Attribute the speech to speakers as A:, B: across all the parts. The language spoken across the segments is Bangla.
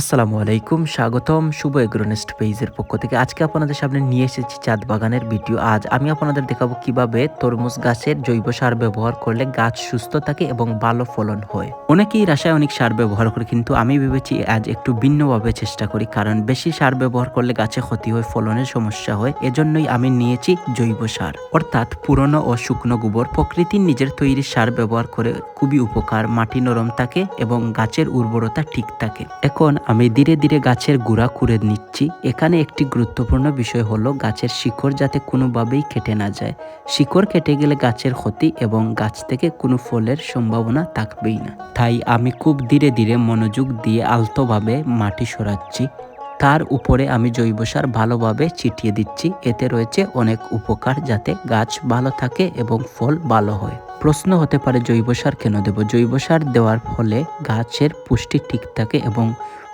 A: আসসালামু আলাইকুম, স্বাগতম শুভ এগ্রোনেস্ট পেজের পক্ষ থেকে। আজকে আপনাদের সামনে নিয়ে এসেছি চাঁদ বাগানের ভিডিও। আজ আমি আপনাদের দেখাবো কীভাবে তরমুজ গাছের জৈব সার ব্যবহার করলে গাছ সুস্থ থাকে এবং ভালো ফলন হয়। অনেকেই রাসায়নিক সার ব্যবহার করে, কিন্তু আমি ভেবেছি আজ একটু ভিন্নভাবে চেষ্টা করি, কারণ বেশি সার ব্যবহার করলে গাছে ক্ষতি হয়, ফলনের সমস্যা হয়। এজন্যই আমি নিয়েছি জৈব সার। অর্থাৎ পুরনো ও শুকনো গোবর প্রকৃতির নিজের তৈরি সার ব্যবহার করে খুবই উপকার। মাটি নরম থাকে এবং গাছের উর্বরতা ঠিক থাকে। এখন আমি ধীরে ধীরে গাছের গুড়া কুড়ে নিচ্ছি। এখানে একটি গুরুত্বপূর্ণ বিষয় হলো গাছের শিকড় যাতে কোনোভাবেই কেটে না যায়। শিকড় কেটে গেলে গাছের ক্ষতি এবং গাছ থেকে কোনো ফলের সম্ভাবনা থাকবেই না। তাই আমি খুব ধীরে ধীরে মনোযোগ দিয়ে আলতোভাবে মাটি সরাচ্ছি। তার উপরে আমি জৈব সার ভালোভাবে ছিটিয়ে দিচ্ছি। এতে রয়েছে অনেক উপকার যাতে গাছ ভালো থাকে এবং ফল ভালো হয়। প্রশ্ন হতে পারে, জৈব সার কেন দেব? জৈব সার দেওয়ার ফলে গাছের পুষ্টি ঠিক থাকে এবং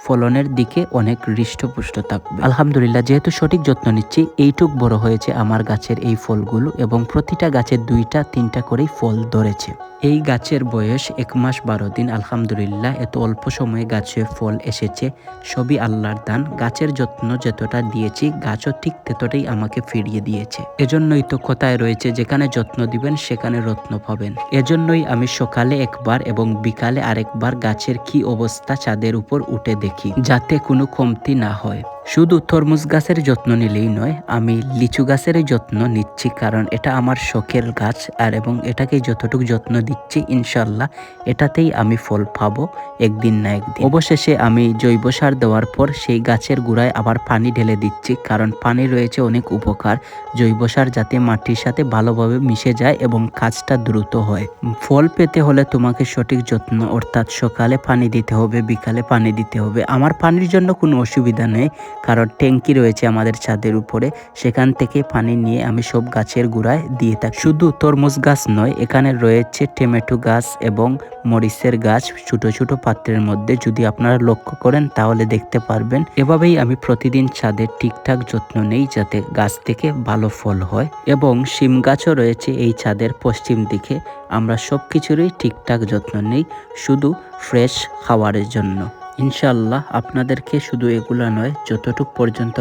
A: ফলনের দিকে অনেক হৃষ্টপুষ্ট থাকবে। আলহামদুলিল্লাহ, যেহেতু সঠিক যত্ন নিচ্ছি, এইটুক বড় হয়েছে আমার গাছের এই ফলগুলো এবং প্রতিটা গাছের দুইটা, তিনটা করেই ফল ধরেছে। এই গাছের বয়স এক মাস বারো দিন, আলহামদুলিল্লাহ, এত অল্প সময়ে গাছে ফল এসেছে, সবই আল্লাহর দান। গাছের যত্ন যতটা দিয়েছি, গাছও ঠিক ততটাই আমাকে ফিরিয়ে দিয়েছে। এজন্যই তো কথায় রয়েছে, যেখানে যত্ন দিবেন, সেখানে রত্ন পাবেন। এজন্যই আমি সকালে একবার এবং বিকালে আরেকবার গাছের কি অবস্থা চাঁদের উপর উঠে দেখি। যাতে কোনো কমতি না হয়। শুধু তরমুজ গাছের যত্ন নিলেই নয়, আমি লিচু গাছের যত্ন নিচ্ছি কারণ এটা আমার শখের গাছ আর এবং এটাকে যতটুকু যত্ন দিচ্ছি, ইনশাল্লাহ এটাতেই আমি ফল পাবো একদিন না একদিন। অবশেষে আমি জৈব সার দেওয়ার পর সেই গাছের গুড়ায় আবার পানি ঢেলে দিচ্ছি কারণ পানি রয়েছে অনেক উপকার। জৈব সার যাতে মাটির সাথে ভালোভাবে মিশে যায় এবং কাজটা দ্রুত হয়। ফল পেতে হলে তোমাকে সঠিক যত্ন, অর্থাৎ সকালে পানি দিতে হবে, বিকালে পানি দিতে হবে। আমার পানির জন্য কোনো অসুবিধা নেই। কারণ ট্যাঙ্কি রয়েছে আমাদের ছাদের উপরে। সেখান থেকে পানি নিয়ে আমি সব গাছের গোড়ায় দিয়ে থাকি। শুধু তরমুজ গাছ নয়, এখানে রয়েছে টমেটো গাছ এবং মরিচের গাছ ছোট ছোট পাত্রের মধ্যে। যদি আপনারা লক্ষ্য করেন, তাহলে দেখতে পারবেন, এভাবেই আমি প্রতিদিন ছাদের ঠিকঠাক যত্ন নেই যাতে গাছ থেকে ভালো ফল হয়। এবং শিম গাছও রয়েছে এই ছাদের পশ্চিম দিকে। আমরা সব কিছুরই ঠিকঠাক যত্ন নেই, শুধু ফ্রেশ খাওয়ারের জন্য। ইনশাল্লাহ আপনাদেরকে শুধু এগুলো নয়, যতটুক পর্যন্ত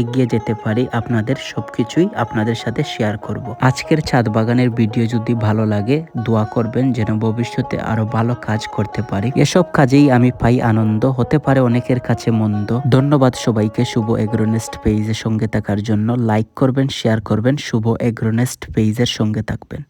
A: এগিয়ে যেতে পারি আপনাদের সবকিছুই আপনাদের সাথে শেয়ার করব। আজকের ছাদ বাগানের ভিডিও যদি ভালো লাগে, দোয়া করবেন যেন ভবিষ্যতে আরও ভালো কাজ করতে পারি। এসব কাজেই আমি পাই আনন্দ, হতে পারে অনেকের কাছে মন্দ। ধন্যবাদ সবাইকে শুভ এগ্রোনেস্ট পেজের সঙ্গে থাকার জন্য। লাইক করবেন শেয়ার করবেন। শুভ এগ্রোনেস্ট পেজের সঙ্গে থাকবেন।